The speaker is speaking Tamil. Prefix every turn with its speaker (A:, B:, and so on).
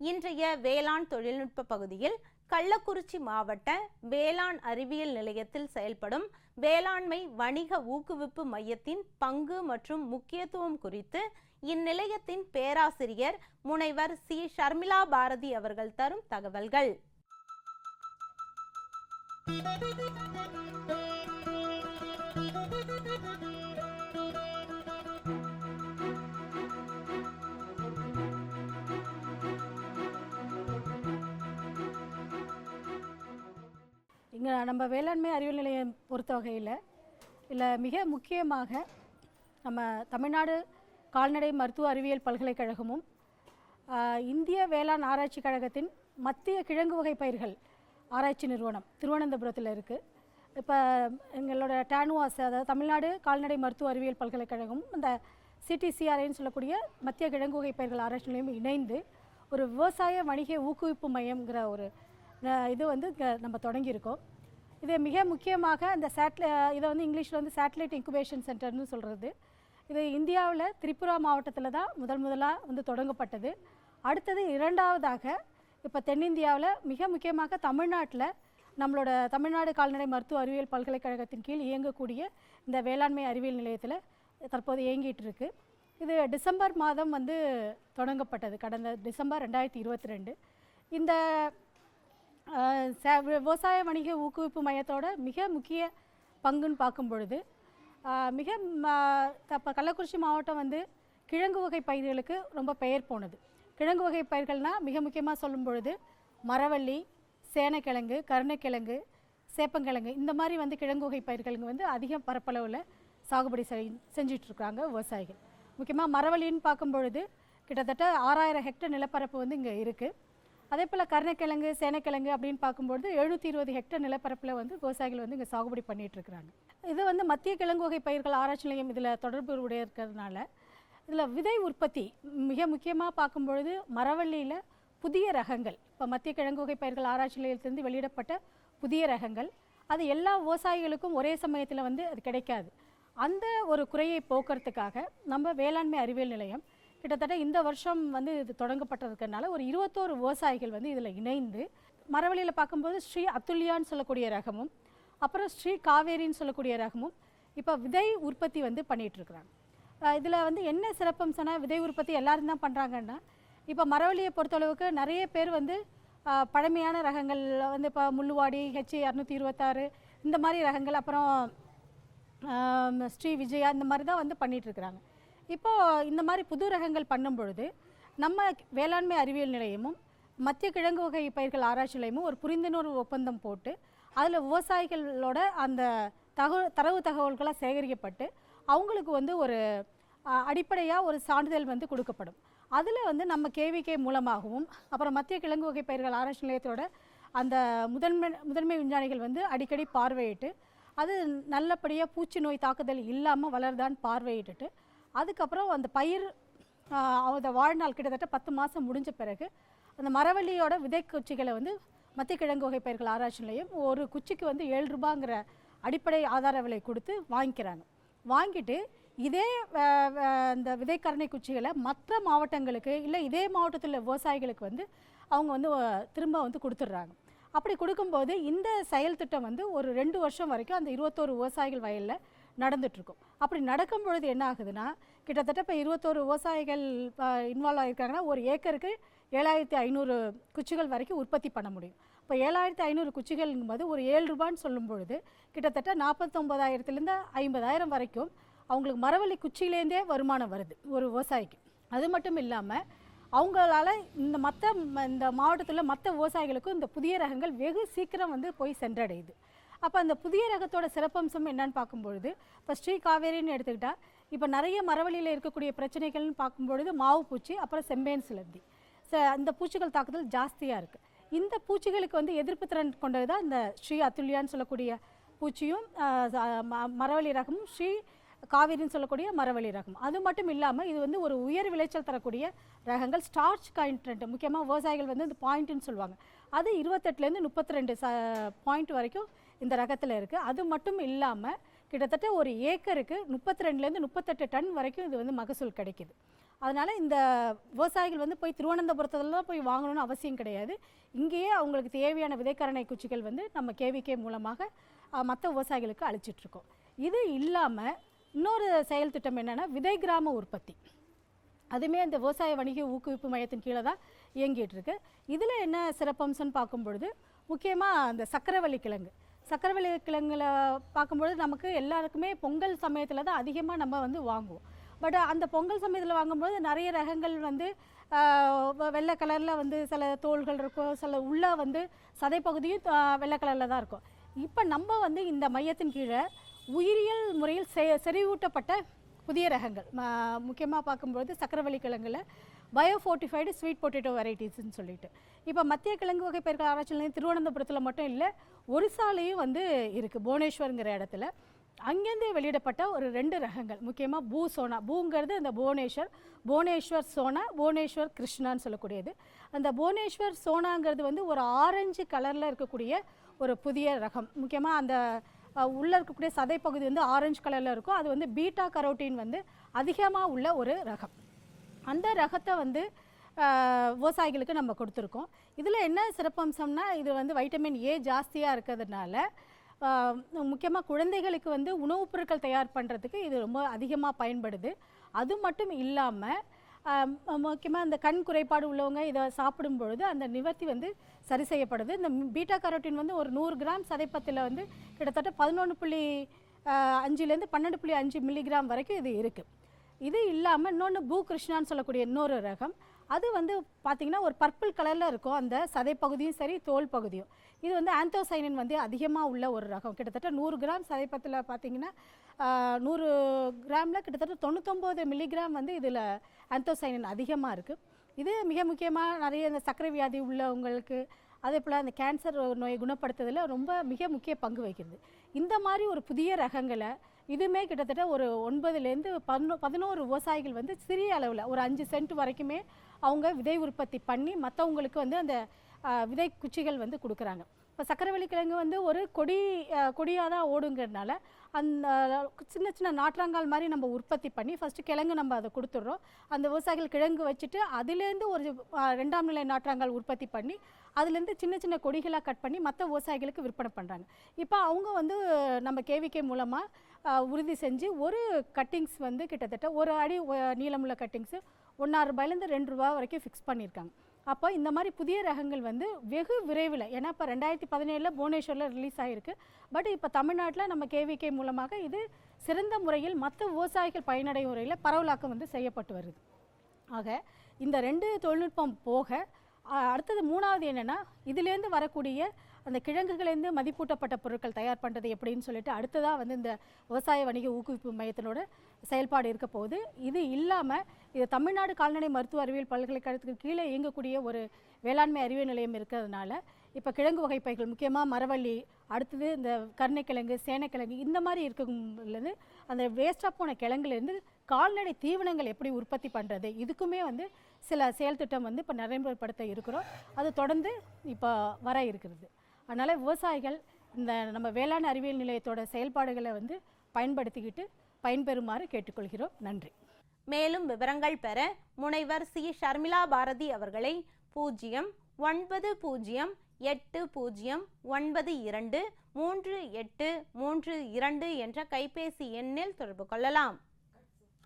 A: இன்றைய வேளாண் தொழில்நுட்ப பகுதியில் கள்ளக்குறிச்சி மாவட்ட வேளாண் அறிவியல் நிலையத்தில் செயல்படும் வேளாண்மை வணிக ஊக்குவிப்பு மையத்தின் பங்கு மற்றும் முக்கியத்துவம் குறித்து இந்நிலையத்தின் பேராசிரியர் முனைவர் சி. ஷர்மிளா பாரதி அவர்கள் தரும் தகவல்கள்.
B: இங்கே நம்ம வேளாண்மை அறிவியல் நிலையம் பொறுத்த வகையில் இல்லை மிக முக்கியமாக நம்ம தமிழ்நாடு கால்நடை மருத்துவ அறிவியல் பல்கலைக்கழகமும் இந்திய வேளாண் ஆராய்ச்சி கழகத்தின் மத்திய கிழங்கு வகை பயிர்கள் ஆராய்ச்சி நிறுவனம் திருவனந்தபுரத்தில் இருக்குது இப்போ எங்களோட டேனுவாஸ் அதாவது தமிழ்நாடு கால்நடை மருத்துவ அறிவியல் பல்கலைக்கழகம் இந்த சிடிசிஆர்ஐன்னு சொல்லக்கூடிய மத்திய கிழங்கு வகை பயிர்கள் ஆராய்ச்சி நிலையம் இணைந்து ஒரு விவசாய வணிக ஊக்குவிப்பு மையம்ங்கிற ஒரு இது வந்து நம்ம தொடங்கியிருக்கோம். இது மிக முக்கியமாக இந்த சேட்ல இதை வந்து இங்கிலீஷில் வந்து சேட்டலைட் இன்குபேஷன் சென்டர்னு சொல்கிறது இது இந்தியாவில் திரிபுரா மாவட்டத்தில் தான் முதல் முதலாக வந்து தொடங்கப்பட்டது. அடுத்தது இரண்டாவதாக இப்போ தென்னிந்தியாவில் மிக முக்கியமாக தமிழ்நாட்டில் நம்மளோட தமிழ்நாடு கால்நடை மருத்துவ அறிவியல் பல்கலைக்கழகத்தின் கீழ் இயங்கக்கூடிய இந்த வேளாண்மை அறிவியல் நிலையத்தில் தற்போது இயங்கிட்டு இருக்கு இது டிசம்பர் மாதம் வந்து தொடங்கப்பட்டது. கடந்த டிசம்பர் ரெண்டாயிரத்தி இருபத்தி ரெண்டு. இந்த விவசாய வணிக ஊக்குவிப்பு மையத்தோட மிக முக்கிய பங்குன்னு பார்க்கும் பொழுது மிக இப்போ கள்ளக்குறிச்சி மாவட்டம் வந்து கிழங்கு வகை பயிர்களுக்கு ரொம்ப பெயர் போனது. கிழங்கு வகை பயிர்கள்னால் மிக முக்கியமாக சொல்லும் பொழுது மரவள்ளி சேனைக்கிழங்கு கருணைக்கிழங்கு சேப்பங்கிழங்கு இந்த மாதிரி வந்து கிழங்கு வகை பயிர்களுங்க வந்து அதிக பரப்பளவில் சாகுபடி செய் செஞ்சிட்ருக்காங்க விவசாயிகள். முக்கியமாக மரவள்ளின்னு பார்க்கும் பொழுது கிட்டத்தட்ட ஆறாயிரம் ஹெக்டர் நிலப்பரப்பு வந்து இங்கே இருக்குது அதே போல் கருணக்கிழங்கு சேனக்கிழங்கு அப்படின்னு பார்க்கும்பொழுது எழுநூற்றி இருபது ஹெக்டர் நிலப்பரப்பில் வந்து விவசாயிகள் வந்து இங்கே சாகுபடி பண்ணிகிட்டு இருக்கிறாங்க இது வந்து மத்திய கிழங்கு வகை பயிர்கள் ஆராய்ச்சி நிலையம் இதில் தொடர்பு உடைய இருக்கிறதுனால இதில் விதை உற்பத்தி மிக முக்கியமாக பார்க்கும்பொழுது மரவள்ளியில் புதிய ரகங்கள் இப்போ மத்திய கிழங்கு வகை பயிர்கள் ஆராய்ச்சி நிலையத்திலிருந்து வெளியிடப்பட்ட புதிய ரகங்கள் அது எல்லா விவசாயிகளுக்கும் ஒரே சமயத்தில் வந்து அது கிடைக்காது. அந்த ஒரு குறையை போக்குறதுக்காக நம்ம வேளாண்மை அறிவியல் நிலையம் கிட்டத்தட்ட இந்த வருஷம் வந்து இது தொடங்கப்பட்டதுக்கனால ஒரு இருபத்தோரு விவசாயிகள் வந்து இதில் இணைந்து மரவழியில் பார்க்கும்போது ஸ்ரீ அத்துல்யான்னு சொல்லக்கூடிய ரகமும் அப்புறம் ஸ்ரீ காவேரின்னு சொல்லக்கூடிய ரகமும் இப்போ விதை உற்பத்தி வந்து பண்ணிகிட்ருக்குறாங்க இதில் வந்து என்ன சிறப்பம்சம்னா விதை உற்பத்தி எல்லாரும் தான் பண்ணுறாங்கன்னா இப்போ மரவள்ளியை பொறுத்தளவுக்கு நிறைய பேர் வந்து பழமையான ரகங்கள் வந்து இப்போ முள்ளுவாடி ஹெச் இரநூத்தி இருபத்தாறு இந்த மாதிரி ரகங்கள் அப்புறம் ஸ்ரீ விஜயா இந்த மாதிரி தான் வந்து பண்ணிகிட்ருக்குறாங்க இப்போது இப்போ இந்த மாதிரி புது ரகங்கள் பண்ணும் பொழுது நம்ம வேளாண்மை அறிவியல் நிலையமும் மத்திய கிழங்கு வகை பயிர்கள் ஆராய்ச்சி நிலையமும் ஒரு புரிந்துணர்வு ஒப்பந்தம் போட்டு அதில் விவசாயிகளோட அந்த தகவல் தரவு தகவல்களாக சேகரிக்கப்பட்டு அவங்களுக்கு வந்து ஒரு அடிப்படையாக ஒரு சான்றிதழ் வந்து கொடுக்கப்படும். அதில் வந்து நம்ம கேவிகே மூலமாகவும் அப்புறம் மத்திய கிழங்கு வகை பயிர்கள் ஆராய்ச்சி நிலையத்தோட அந்த முதன்மை முதன்மை விஞ்ஞானிகள் வந்து அடிக்கடி பார்வையிட்டு அது நல்லபடியாக பூச்சி நோய் தாக்குதல் இல்லாமல் வளருதான்னு பார்வையிட்டுட்டு அதுக்கப்புறம் அந்த பயிர் அந்த வாழ்நாள் கிட்டத்தட்ட பத்து மாதம் முடிஞ்ச பிறகு அந்த மரவள்ளியோட விதை குச்சிகளை வந்து மத்திய கிழங்கு வகை பயிர்கள் ஆராய்ச்சி நிலையம் ஒரு குச்சிக்கு வந்து ஏழு ரூபாங்கிற அடிப்படை ஆதார விலை கொடுத்து வாங்கிக்கிறாங்க. வாங்கிட்டு இதே இந்த விதைக்கரணை குச்சிகளை மற்ற மாவட்டங்களுக்கு இல்லை இதே மாவட்டத்தில் உள்ள விவசாயிகளுக்கு வந்து அவங்க வந்து திரும்ப வந்து கொடுத்துட்றாங்க. அப்படி கொடுக்கும்போது இந்த செயல் திட்டம் வந்து ஒரு ரெண்டு வருஷம் வரைக்கும் அந்த இருபத்தோரு விவசாயிகள் வயலில் நடந்துட்டுருக்கும். அப்படி நடக்கும் பொழுது என்ன ஆகுதுன்னா கிட்டத்தட்ட இப்போ இருபத்தோரு விவசாயிகள் இன்வால்வ் ஆகியிருக்காங்கன்னா ஒரு ஏக்கருக்கு ஏழாயிரத்தி ஐநூறு குச்சிகள் வரைக்கும் உற்பத்தி பண்ண முடியும். இப்போ ஏழாயிரத்தி ஐநூறு குச்சிகள்ங்கும்போது ஒரு ஏழு ரூபான்னு சொல்லும் பொழுது கிட்டத்தட்ட நாற்பத்தொம்பதாயிரத்துலேருந்து ஐம்பதாயிரம் வரைக்கும் அவங்களுக்கு மரவள்ளி குச்சியிலேருந்தே வருமானம் வருது ஒரு விவசாயிக்கு. அது மட்டும் இல்லாமல் அவங்களால இந்த மற்ற இந்த மாவட்டத்தில் மற்ற விவசாயிகளுக்கும் இந்த புதிய ரகங்கள் வெகு சீக்கிரம் வந்து போய் சென்றடையுது. அப்போ அந்த புதிய ரகத்தோட சிறப்பம்சம் என்னன்னு பார்க்கும்பொழுது இப்போ ஸ்ரீ காவேரின்னு எடுத்துக்கிட்டால் இப்போ நிறைய மரவழியில் இருக்கக்கூடிய பிரச்சனைகள்னு பார்க்கும்பொழுது மாவு பூச்சி அப்புறம் செம்பேன் சிலந்தி. ச அந்த பூச்சிகள் தாக்குதல் ஜாஸ்தியாக இருக்குது இந்த பூச்சிகளுக்கு வந்து எதிர்ப்பு திறன் கொண்டது தான் இந்த ஸ்ரீ அத்துல்யான்னு சொல்லக்கூடிய பூச்சியும் மரவழி மரவள்ளி ரகமும் ஸ்ரீ காவிரின்னு சொல்லக்கூடிய மரவள்ளி ரகம். அது மட்டும் இல்லாமல் இது வந்து ஒரு உயர் விளைச்சல் தரக்கூடிய ரகங்கள் ஸ்டார்ச் கான்டென்ட் முக்கியமாக விவசாயிகள் வந்து இந்த பாயிண்ட்டுன்னு சொல்லுவாங்க. அது இருபத்தெட்டுலேருந்து முப்பத்தி ரெண்டு ச பாயிண்ட் வரைக்கும் இந்த ரகத்தில் இருக்குது அது மட்டும் இல்லாமல் கிட்டத்தட்ட ஒரு ஏக்கருக்கு முப்பத்தி ரெண்டுலேருந்து முப்பத்தெட்டு டன் வரைக்கும் இது வந்து மகசூல் கிடைக்குது. அதனால் இந்த விவசாயிகள் வந்து போய் திருவனந்தபுரத்துலலாம் போய் வாங்கணும்னு அவசியம் கிடையாது. இங்கேயே அவங்களுக்கு தேவையான விதைக்கரணை குச்சிகள் வந்து நம்ம கேவிகே மூலமாக மற்ற விவசாயிகளுக்கு அழிச்சிட்ருக்கோம் இது இல்லாமல் இன்னொரு செயல் திட்டம் என்னென்னா விதை கிராம உற்பத்தி. அதுவுமே இந்த விவசாய வணிக ஊக்குவிப்பு மையத்தின் கீழே தான் இயங்கிகிட்ருக்கு இதில் என்ன சிறப்பம்சம்னு பார்க்கும் பொழுது முக்கியமாக அந்த சக்கரவள்ளி கிழங்கு. சக்கரவள்ளி கிழங்குல பார்க்கும்பொழுது நமக்கு எல்லாருக்குமே பொங்கல் சமயத்தில் தான் அதிகமாக நம்ம வந்து வாங்குவோம். பட் அந்த பொங்கல் சமயத்தில் வாங்கும்போது நிறைய ரகங்கள் வந்து வெள்ளை கலரில் வந்து சில தோள்கள் இருக்கும் சில உள்ளே வந்து சதைப்பகுதியும் வெள்ளை கலரில் தான் இருக்கும். இப்போ நம்ம வந்து இந்த மையத்தின் கீழே உயிரியல் முறையில் செ செறிவூட்டப்பட்ட புதிய ரகங்கள் முக்கியமாக பார்க்கும்போது சக்கரவள்ளி கிழங்குல பயோ ஃபோர்ட்டிஃபைடு ஸ்வீட் பொட்டேட்டோ வெரைட்டிஸ்ன்னு சொல்லிட்டு. இப்போ மத்திய கிழங்கு வகை பயிர்கள் ஆராய்ச்சி நிலையம் திருவனந்தபுரத்தில் மட்டும் இல்லை ஒரிசாலேயும் வந்து இருக்குது புவனேஸ்வருங்கிற இடத்துல. அங்கேருந்து வெளியிடப்பட்ட ஒரு ரெண்டு ரகங்கள். முக்கியமாக பூ சோனா. பூங்கிறது அந்த புவனேஸ்வர் புவனேஸ்வர் சோனா புவனேஸ்வர் கிருஷ்ணான்னு சொல்லக்கூடியது. அந்த புவனேஸ்வர் சோனாங்கிறது வந்து ஒரு ஆரஞ்சு கலரில் இருக்கக்கூடிய ஒரு புதிய ரகம். முக்கியமாக அந்த உள்ளே உள்ள இருக்கக்கூடிய சதைப்பகுதி வந்து ஆரஞ்சு கலரில் இருக்கும். அது வந்து பீட்டா கரோட்டின் வந்து அதிகமாக உள்ள ஒரு ரகம். அந்த ரகத்தை வந்து விவசாயிகளுக்கு நம்ம கொடுத்துருக்கோம். இதில் என்ன சிறப்பம்சம்னா இது வந்து வைட்டமின் ஏ ஜாஸ்தியாக இருக்கிறதுனால முக்கியமாக குழந்தைகளுக்கு வந்து உணவுப் பொருட்கள் தயார் பண்ணுறதுக்கு இது ரொம்ப அதிகமாக பயன்படுது. அது மட்டும் இல்லாமல் முக்கியமாக இந்த கண் குறைபாடு உள்ளவங்க இதை சாப்பிடும் பொழுது அந்த நிவர்த்தி வந்து சரி செய்யப்படுது. இந்த பீட்டா கரோட்டின் வந்து ஒரு நூறு கிராம் சதைப்பத்தில் வந்து கிட்டத்தட்ட பதினொன்று புள்ளி அஞ்சுலேருந்து பன்னெண்டு புள்ளி அஞ்சு மில்லிகிராம் வரைக்கும் இது இருக்குது இது இல்லாமல் இன்னொன்று பூ கிருஷ்ணான்னு சொல்லக்கூடிய இன்னொரு ரகம். அது வந்து பார்த்திங்கன்னா ஒரு பர்பிள் கலரில் இருக்கும். அந்த சதைப்பகுதியும் சரி தோல் பகுதியும். இது வந்து ஆந்தோசைனின் வந்து அதிகமாக உள்ள ஒரு ரகம். கிட்டத்தட்ட நூறு கிராம் சதைப்பத்தில் பார்த்திங்கன்னா நூறு கிராமில் கிட்டத்தட்ட தொண்ணூத்தொம்பது மில்லிகிராம் வந்து இதில் ஆந்தோசைனின் அதிகமாக இருக்குது இது மிக முக்கியமாக நிறைய இந்த சர்க்கரை வியாதி உள்ளவங்களுக்கு அதே போல் அந்த கேன்சர் நோயை குணப்படுத்துறதுல ரொம்ப மிக முக்கிய பங்கு வகிக்கிறது. இந்த மாதிரி ஒரு புதிய ரகங்களை இதுவுமே கிட்டத்தட்ட ஒரு ஒன்பதுலேருந்து பதினோ பதினோரு விவசாயிகள் வந்து சிறிய அளவில் ஒரு அஞ்சு சென்ட் வரைக்குமே அவங்க விதை உற்பத்தி பண்ணி மற்றவங்களுக்கு வந்து அந்த விதை குச்சிகள் வந்து கொடுக்குறாங்க. இப்போ சக்கரவள்ளி கிழங்கு வந்து ஒரு கொடி கொடியாக தான் ஓடுங்கிறதுனால அந்த சின்ன சின்ன நாற்றாங்கால் மாதிரி நம்ம உற்பத்தி பண்ணி ஃபஸ்ட்டு கிழங்கு நம்ம அதை கொடுத்துட்றோம். அந்த விவசாயிகள் கிழங்கு வச்சுட்டு அதுலேருந்து ஒரு ரெண்டாம் நிலை நாற்றாங்கால் உற்பத்தி பண்ணி அதுலேருந்து சின்ன சின்ன கொடிகளாக கட் பண்ணி மற்ற விவசாயிகளுக்கு விற்பனை பண்ணுறாங்க. இப்போ அவங்க வந்து நம்ம கேவிகே மூலமாக உறுதி செஞ்சு ஒரு கட்டிங்ஸ் வந்து கிட்டத்தட்ட ஒரு அடி நீளமுள்ள கட்டிங்ஸு ஒன்றாறு ரூபாயிலேருந்து ரெண்டு ரூபா வரைக்கும் ஃபிக்ஸ் பண்ணியிருக்காங்க. அப்போ இந்த மாதிரி புதிய ரகங்கள் வந்து வெகு விரைவில் ஏன்னா இப்போ ரெண்டாயிரத்தி பதினேழில் புவனேஸ்வரில் ரிலீஸ் ஆகிருக்கு பட் இப்போ தமிழ்நாட்டில் நம்ம கேவிகே மூலமாக இது சிறந்த முறையில் மற்ற விவசாயிகள் பயனடையும் முறையில் பரவலாக்கம் வந்து செய்யப்பட்டு வருது. ஆக இந்த ரெண்டு தொழில்நுட்பம் போக அடுத்தது மூணாவது என்னென்னா இதுலேருந்து வரக்கூடிய அந்த கிழங்குகள்லேருந்து மதிப்பூட்டப்பட்ட பொருட்கள் தயார் பண்ணுறது எப்படின்னு சொல்லிட்டு அடுத்ததாக வந்து இந்த விவசாய வணிக ஊக்குவிப்பு மையத்தினோட செயல்பாடு இருக்க போகுது. இது இல்லாமல் இது தமிழ்நாடு கால்நடை மருத்துவ அறிவியல் பல்கலைக்கழகத்துக்கு கீழே இயங்கக்கூடிய ஒரு வேளாண்மை அறிவியல் நிலையம் இருக்கிறதுனால இப்போ கிழங்கு வகை பைகள் முக்கியமாக மரவள்ளி அடுத்தது இந்த கருணைக்கிழங்கு சேனைக்கிழங்கு இந்த மாதிரி இருக்கிறது அந்த வேஸ்ட்டாக போன கிழங்குலேருந்து கால்நடை தீவனங்கள் எப்படி உற்பத்தி பண்ணுறது இதுக்குமே வந்து சில செயல் திட்டம் வந்து இப்போ நடைமுறைப்படுத்த இருக்கிறோம். அது தொடர்ந்து இப்போ வர இருக்கிறது. அதனால் விவசாயிகள் இந்த நம்ம வேளாண் அறிவியல் நிலையத்தோட செயல்பாடுகளை வந்து பயன்படுத்திக்கிட்டு பயன்பெறுமாறு கேட்டுக்கொள்கிறோம். நன்றி.
A: மேலும் விவரங்கள் பெற முனைவர் சி. ஷர்மிளா பாரதி அவர்களை பூஜ்ஜியம் ஒன்பது பூஜ்ஜியம் எட்டு பூஜ்ஜியம் ஒன்பது இரண்டு மூன்று எட்டு மூன்று இரண்டு என்ற கைபேசி எண்ணில் தொடர்பு கொள்ளலாம்.